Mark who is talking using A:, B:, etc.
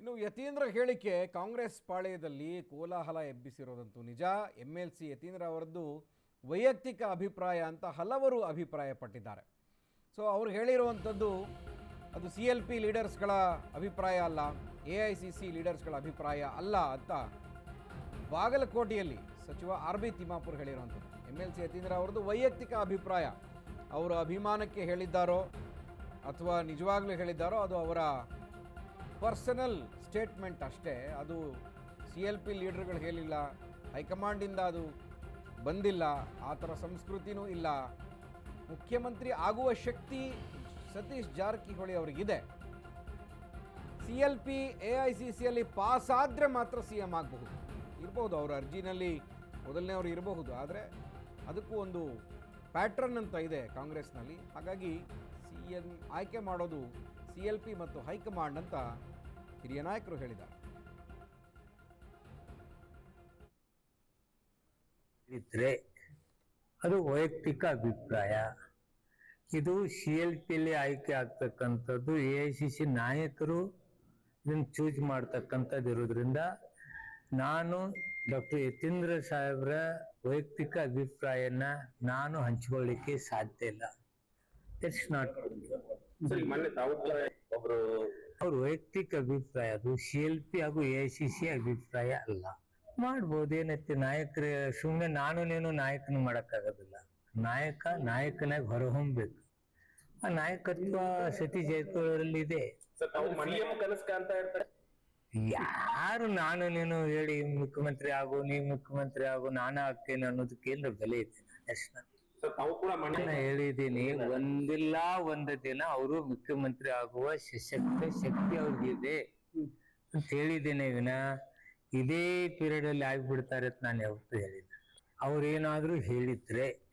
A: ಇನ್ನು ಯತೀಂದ್ರ ಹೇಳಿಕೆ, ಕಾಂಗ್ರೆಸ್ ಪಾಳೆಯದಲ್ಲಿ ಕೋಲಾಹಲ ಎಬ್ಬಿಸಿರೋದಂತೂ ನಿಜ. ಎಂ ಎಲ್ ಸಿ ಯತೀಂದ್ರ ಅವರದ್ದು ವೈಯಕ್ತಿಕ ಅಭಿಪ್ರಾಯ ಅಂತ ಹಲವರು ಅಭಿಪ್ರಾಯಪಟ್ಟಿದ್ದಾರೆ. ಸೊ ಅವರು ಹೇಳಿರುವಂಥದ್ದು ಅದು ಸಿ ಎಲ್ ಪಿ ಲೀಡರ್ಸ್ಗಳ ಅಭಿಪ್ರಾಯ ಅಲ್ಲ, ಎ ಐ ಸಿ ಸಿ ಲೀಡರ್ಸ್ಗಳ ಅಭಿಪ್ರಾಯ ಅಲ್ಲ ಅಂತ ಬಾಗಲಕೋಟೆಯಲ್ಲಿ ಸಚಿವ ಆರ್ ಬಿ ತಿಮ್ಮಾಪುರ್ ಹೇಳಿರುವಂಥದ್ದು. ಎಂ ಎಲ್ ಸಿ ಯತೀಂದ್ರ ಅವರದ್ದು ವೈಯಕ್ತಿಕ ಅಭಿಪ್ರಾಯ. ಅವರು ಅಭಿಮಾನಕ್ಕೆ ಹೇಳಿದ್ದಾರೋ ಅಥವಾ ನಿಜವಾಗ್ಲೂ ಹೇಳಿದ್ದಾರೋ ಅದು ಅವರ ಪರ್ಸನಲ್ ಸ್ಟೇಟ್ಮೆಂಟ್ ಅಷ್ಟೇ. ಅದು ಸಿ ಎಲ್ ಪಿ ಲೀಡರ್ಗಳು ಹೇಳಿಲ್ಲ, ಹೈಕಮಾಂಡಿಂದ ಅದು ಬಂದಿಲ್ಲ, ಆ ಥರ ಸಂಸ್ಕೃತಿನೂ ಇಲ್ಲ. ಮುಖ್ಯಮಂತ್ರಿ ಆಗುವ ಶಕ್ತಿ Satish Jarkiholi ಅವರಿಗಿದೆ. C L P, A I C ಸಿಯಲ್ಲಿ ಪಾಸ್ ಆದರೆ ಮಾತ್ರ ಸಿ ಎಂ ಆಗಬಹುದು. ಇರಬಹುದು ಅವರ ಅರ್ಜಿನಲ್ಲಿ ಮೊದಲನೇವರು ಇರಬಹುದು, ಆದರೆ ಅದಕ್ಕೂ ಒಂದು ಪ್ಯಾಟ್ರನ್ ಅಂತ ಇದೆ ಕಾಂಗ್ರೆಸ್ನಲ್ಲಿ. ಹಾಗಾಗಿ ಸಿ ಎನ್ ಆಯ್ಕೆ ಮಾಡೋದು ಸಿ ಎಲ್ ಪಿ ಮತ್ತು ಹೈಕಮಾಂಡ್ ಅಂತ ಹಿರಿಯ ನಾಯಕರು ಹೇಳಿದ್ದಾರೆ.
B: ಇದ್ರೆ ಅದು ವೈಯಕ್ತಿಕ ಅಭಿಪ್ರಾಯ. ಇದು ಸಿ ಎಲ್ ಪಿಯಲ್ಲಿ ಆಯ್ಕೆ ಆಗ್ತಕ್ಕಂಥದ್ದು ಎ ಐ ಸಿ ಸಿ ನಾಯಕರು ಇದನ್ನು ಚೂಸ್ ಮಾಡ್ತಕ್ಕಂಥದ್ದು ಇರೋದ್ರಿಂದ ನಾನು ಡಾಕ್ಟರ್ ಯತೀಂದ್ರ ಸಾಹೇಬ್ರ ವೈಯಕ್ತಿಕ ಅಭಿಪ್ರಾಯನ ನಾನು ಹಂಚಿಕೊಳ್ಳಿಕ್ಕೆ ಸಾಧ್ಯ ಇಲ್ಲ. ಇಟ್ಸ್ ನಾಟ್
C: ಮೊನ್ನೆ ತಾವು ಒಬ್ರು
B: ಅವ್ರ ವೈಯಕ್ತಿಕ ಅಭಿಪ್ರಾಯ ಅದು ಸಿ ಎಲ್ ಪಿ ಹಾಗೂ ಎ ಐ ಸಿ ಸಿ ಅಭಿಪ್ರಾಯ ಅಲ್ಲ. ಮಾಡ್ಬೋದು ಏನೈತಿ ನಾಯಕರ ಸುಮ್ಮನೆ ನಾನು ನೀನು ನಾಯಕನ ಮಾಡಕ್ಕಾಗೋದಿಲ್ಲ. ನಾಯಕ ನಾಯಕನಾಗ ಹೊರಹೊಮ್ಬೇಕು. ಆ ನಾಯಕತ್ವ ಸತಿ ಜಯಕೋಳರಲ್ಲಿ ಇದೆ. ಯಾರು ನಾನು ನೀನು ಹೇಳಿ ಮುಖ್ಯಮಂತ್ರಿ ಆಗು ನೀ ಮುಖ್ಯಮಂತ್ರಿ ಆಗು ನಾನು ಆಗ್ತೇನೆ ಅನ್ನೋದಕ್ಕೆ ಏನು ಬೆಲೆ ಇದೆ ಅಷ್ಟ
C: ತಾವು ಕೂಡ
B: ಹೇಳಿದ್ದೀನಿ ಒಂದಿಲ್ಲ ಒಂದು ದಿನ ಅವರು ಮುಖ್ಯಮಂತ್ರಿ ಆಗುವ ಶಕ್ತಿ ಶಕ್ತಿ ಅವ್ರಿಗಿದೆ. ಅಂತ ಹೇಳಿದ್ದೇನೆ ವಿನ ಇದೇ ಪೀರಿಯಡ್ ಅಲ್ಲಿ ಆಗ್ಬಿಡ್ತಾರೆ ಅಂತ ನಾನು ಯಾವತ್ತೂ ಹೇಳಿಲ್ಲ. ಅವ್ರೇನಾದ್ರೂ ಹೇಳಿದ್ರೆ